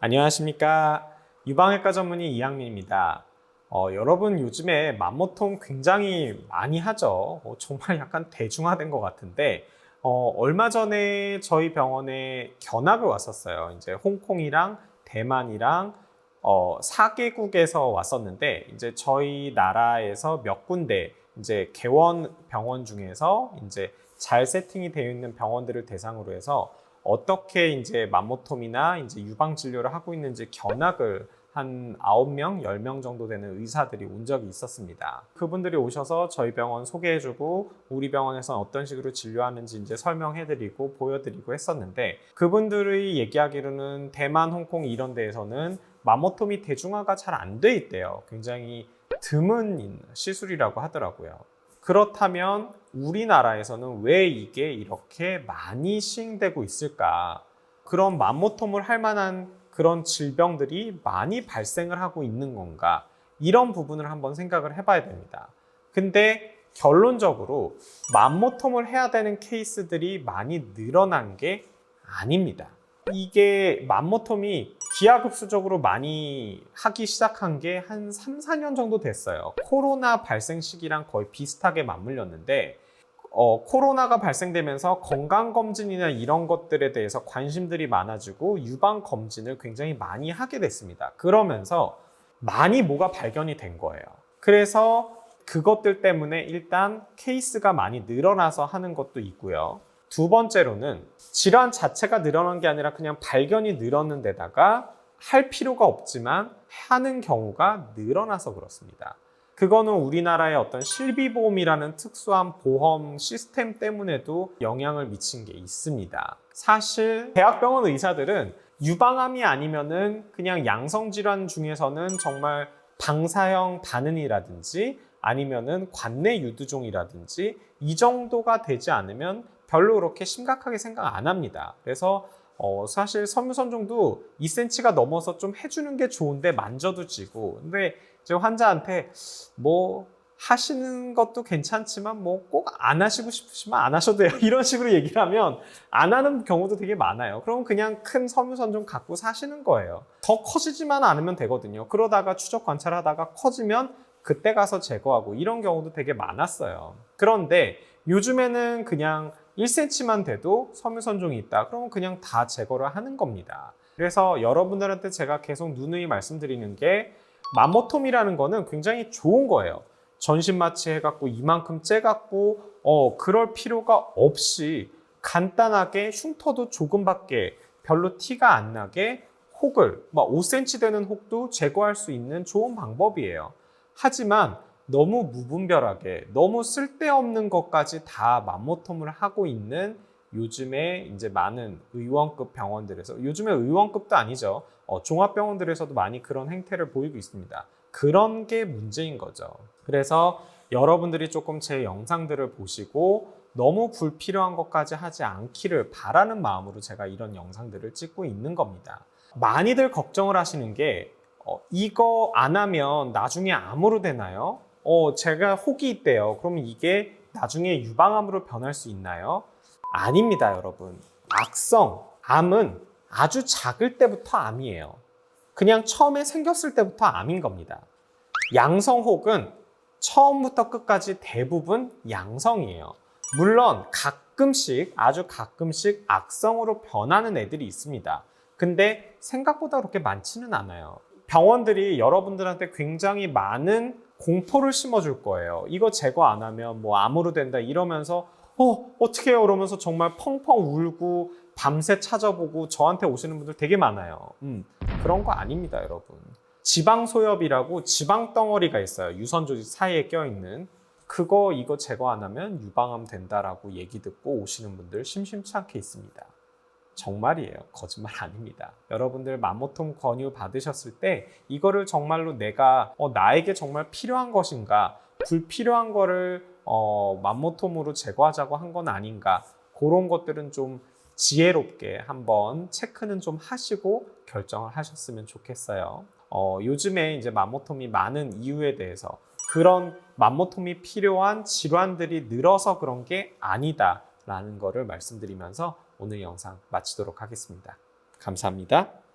안녕하십니까. 유방외과 전문의 이양민입니다. 어, 여러분 요즘에 맘모통 굉장히 많이 하죠. 어, 정말 약간 대중화된 것 같은데 어, 얼마 전에 저희 병원에 견학을 왔었어요. 이제 홍콩이랑 대만이랑 어, 4개국에서 왔었는데 이제 저희 나라에서 몇 군데 이제 개원 병원 중에서 이제 잘 세팅이 되어 있는 병원들을 대상으로 해서 어떻게 이제 맘모톰이나 이제 유방 진료를 하고 있는지 견학을 한 9명, 10명 정도 되는 의사들이 온 적이 있었습니다. 그분들이 오셔서 저희 병원 소개해주고 우리 병원에서 어떤 식으로 진료하는지 이제 설명해드리고 보여드리고 했었는데 그분들이 얘기하기로는 대만, 홍콩 이런 데에서는 마모톰이 대중화가 잘 안 돼 있대요. 굉장히 드문 시술이라고 하더라고요. 그렇다면 우리나라에서는 왜 이게 이렇게 많이 시행되고 있을까? 그런 맘모톰을 할 만한 그런 질병들이 많이 발생을 하고 있는 건가? 이런 부분을 한번 생각을 해봐야 됩니다. 근데 결론적으로 맘모톰을 해야 되는 케이스들이 많이 늘어난 게 아닙니다. 이게 맘모톰이 기하급수적으로 많이 하기 시작한 게 한 3, 4년 정도 됐어요. 코로나 발생 시기랑 거의 비슷하게 맞물렸는데 어, 코로나가 발생되면서 건강검진이나 이런 것들에 대해서 관심들이 많아지고 유방검진을 굉장히 많이 하게 됐습니다. 그러면서 많이 뭐가 발견이 된 거예요. 그래서 그것들 때문에 일단 케이스가 많이 늘어나서 하는 것도 있고요. 두 번째로는 질환 자체가 늘어난 게 아니라 그냥 발견이 늘었는 데다가 할 필요가 없지만 하는 경우가 늘어나서 그렇습니다. 그거는 우리나라의 어떤 실비보험이라는 특수한 보험 시스템 때문에도 영향을 미친 게 있습니다. 사실 대학병원 의사들은 유방암이 아니면은 그냥 양성질환 중에서는 정말 방사형 반응이라든지 아니면은 관내 유두종이라든지 이 정도가 되지 않으면 별로 그렇게 심각하게 생각 안 합니다. 그래서 어, 사실 섬유선종도 2cm가 넘어서 좀 해주는 게 좋은데 만져도 지고 근데 제 환자한테 뭐 하시는 것도 괜찮지만 뭐 꼭 안 하시고 싶으시면 안 하셔도 돼요. 이런 식으로 얘기를 하면 안 하는 경우도 되게 많아요. 그럼 그냥 큰 섬유선종 갖고 사시는 거예요. 더 커지지만 않으면 되거든요. 그러다가 추적 관찰하다가 커지면 그때 가서 제거하고 이런 경우도 되게 많았어요. 그런데 요즘에는 그냥 1cm만 돼도 섬유선종이 있다. 그러면 그냥 다 제거를 하는 겁니다. 그래서 여러분들한테 제가 계속 누누이 말씀드리는 게 마모톰이라는 거는 굉장히 좋은 거예요. 전신 마취 해갖고 이만큼 째갖고 어 그럴 필요가 없이 간단하게 흉터도 조금밖에 별로 티가 안 나게 혹을 막 5cm 되는 혹도 제거할 수 있는 좋은 방법이에요. 하지만 너무 무분별하게 너무 쓸데없는 것까지 다 맘모톰을 하고 있는 요즘에 이제 많은 의원급 병원들에서 요즘에 의원급도 아니죠 어, 종합병원들에서도 많이 그런 행태를 보이고 있습니다 그런 게 문제인 거죠 그래서 여러분들이 조금 제 영상들을 보시고 너무 불필요한 것까지 하지 않기를 바라는 마음으로 제가 이런 영상들을 찍고 있는 겁니다 많이들 걱정을 하시는 게 어, 이거 안 하면 나중에 암으로 되나요? 어, 제가 혹이 있대요. 그러면 이게 나중에 유방암으로 변할 수 있나요? 아닙니다, 여러분. 악성, 암은 아주 작을 때부터 암이에요. 그냥 처음에 생겼을 때부터 암인 겁니다. 양성 혹은 처음부터 끝까지 대부분 양성이에요. 물론 가끔씩, 아주 가끔씩 악성으로 변하는 애들이 있습니다. 근데 생각보다 그렇게 많지는 않아요. 병원들이 여러분들한테 굉장히 많은 공포를 심어줄 거예요. 이거 제거 안 하면 뭐 암으로 된다 이러면서 어 어떻게 해요? 그러면서 정말 펑펑 울고 밤새 찾아보고 저한테 오시는 분들 되게 많아요. 음, 그런 거 아닙니다, 여러분. 지방 소엽이라고 지방 덩어리가 있어요. 유선 조직 사이에 껴 있는 그거 이거 제거 안 하면 유방암 된다라고 얘기 듣고 오시는 분들 심심치 않게 있습니다. 정말이에요. 거짓말 아닙니다. 여러분들 맘모톰 권유 받으셨을 때 이거를 정말로 내가 어, 나에게 정말 필요한 것인가 불필요한 거를 어, 맘모톰으로 제거하자고 한 건 아닌가 그런 것들은 좀 지혜롭게 한번 체크는 좀 하시고 결정을 하셨으면 좋겠어요. 어, 요즘에 이제 맘모톰이 많은 이유에 대해서 그런 맘모톰이 필요한 질환들이 늘어서 그런 게 아니다라는 거를 말씀드리면서 오늘 영상 마치도록 하겠습니다. 감사합니다.